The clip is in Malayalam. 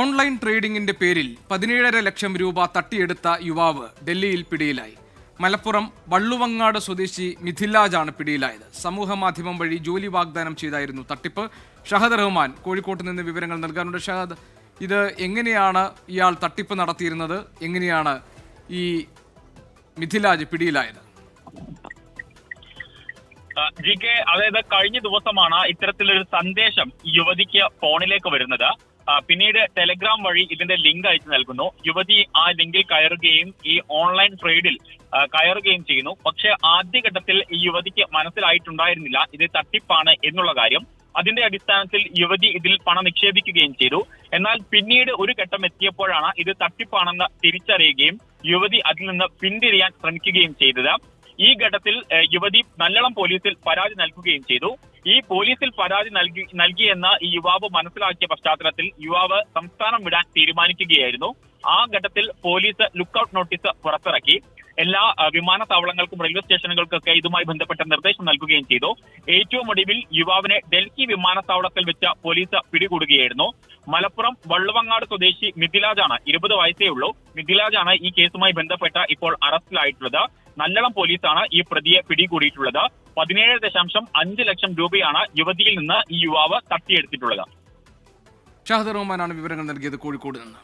ഓൺലൈൻ ട്രേഡിംഗിന്റെ പേരിൽ പതിനേഴര ലക്ഷം രൂപ തട്ടിയെടുത്ത യുവാവ് ഡൽഹിയിൽ പിടിയിലായി. മലപ്പുറം വള്ളുവങ്ങാട് സ്വദേശി മിഥിലാജാണ് പിടിയിലായത്. സമൂഹ മാധ്യമം വഴി ജോലി വാഗ്ദാനം ചെയ്തായിരുന്നു തട്ടിപ്പ്. ഷഹദ് റഹ്മാൻ കോഴിക്കോട്ട് നിന്ന് വിവരങ്ങൾ നൽകാനുണ്ട് ഷഹദ് ഇത് എങ്ങനെയാണ് ഇയാൾ തട്ടിപ്പ് നടത്തിയിരുന്നത്? എങ്ങനെയാണ് ഈ മിഥിലാജ് പിടിയിലായത്? ജി കെ അതായത് കഴിഞ്ഞ ദിവസമാണ് ഇത്തരത്തിലൊരു സന്ദേശം യുവതിക്ക് ഫോണിലേക്ക് വരുന്നത്. പിന്നീട് ടെലഗ്രാം വഴി ഇതിന്റെ ലിങ്ക് അയച്ചു നൽകുന്നു. യുവതി ആ ലിങ്കിൽ കയറുകയും ഈ ഓൺലൈൻ ട്രേഡിൽ കയറുകയും ചെയ്യുന്നു. പക്ഷെ ആദ്യഘട്ടത്തിൽ ഈ യുവതിക്ക് മനസ്സിലായിട്ടുണ്ടായിരുന്നില്ല. ഇത് തട്ടിപ്പാണ് എന്നുള്ള കാര്യം. അതിന്റെ അടിസ്ഥാനത്തിൽ യുവതി ഇതിൽ പണം നിക്ഷേപിക്കുകയും ചെയ്തു. എന്നാൽ പിന്നീട് ഒരു ഘട്ടം എത്തിയപ്പോഴാണ് ഇത് തട്ടിപ്പാണെന്ന് തിരിച്ചറിയുകയും യുവതി അതിൽ നിന്ന് പിന്തിരിയാൻ ശ്രമിക്കുകയും ചെയ്തത്. ഈ ഘട്ടത്തിൽ യുവതി നല്ലളം പോലീസിൽ പരാതി നൽകുകയും ചെയ്തു. ഈ പോലീസിൽ പരാതി നൽകി നൽകിയെന്ന ഈ യുവാവ് മനസ്സിലാക്കിയ പശ്ചാത്തലത്തിൽ യുവാവ് സംസ്ഥാനം വിടാൻ തീരുമാനിക്കുകയായിരുന്നു. ആ ഘട്ടത്തിൽ പോലീസ് ലുക്കൌട്ട് നോട്ടീസ് പുറത്തിറക്കി. എല്ലാ വിമാനത്താവളങ്ങൾക്കും റെയിൽവേ സ്റ്റേഷനുകൾക്കൊക്കെ ഇതുമായി ബന്ധപ്പെട്ട നിർദ്ദേശം നൽകുകയും ചെയ്തു. ഏറ്റവും ഒടുവിൽ യുവാവിനെ ഡൽഹി വിമാനത്താവളത്തിൽ വെച്ച് പോലീസ് പിടികൂടുകയായിരുന്നു. മലപ്പുറം വള്ളുവങ്ങാട് സ്വദേശി മിഥിലാജാണ് ഇരുപത് വയസ്സേ ഉള്ളൂ. മിഥിലാജാണ് ഈ കേസുമായി ബന്ധപ്പെട്ട ഇപ്പോൾ അറസ്റ്റിലായിട്ടുള്ളത്. നല്ലളം പോലീസാണ് ഈ പ്രതിയെ പിടികൂടിയിട്ടുള്ളത്. പതിനേഴ് ദശാംശം അഞ്ച് ലക്ഷം രൂപയാണ് യുവതിയിൽ നിന്ന് ഈ യുവാവ് തട്ടിയെടുത്തിട്ടുള്ളത്. ഷാഹദർ റഹ്മാനാണ് വിവരങ്ങൾ നൽകിയത് കോഴിക്കോട് നിന്ന്.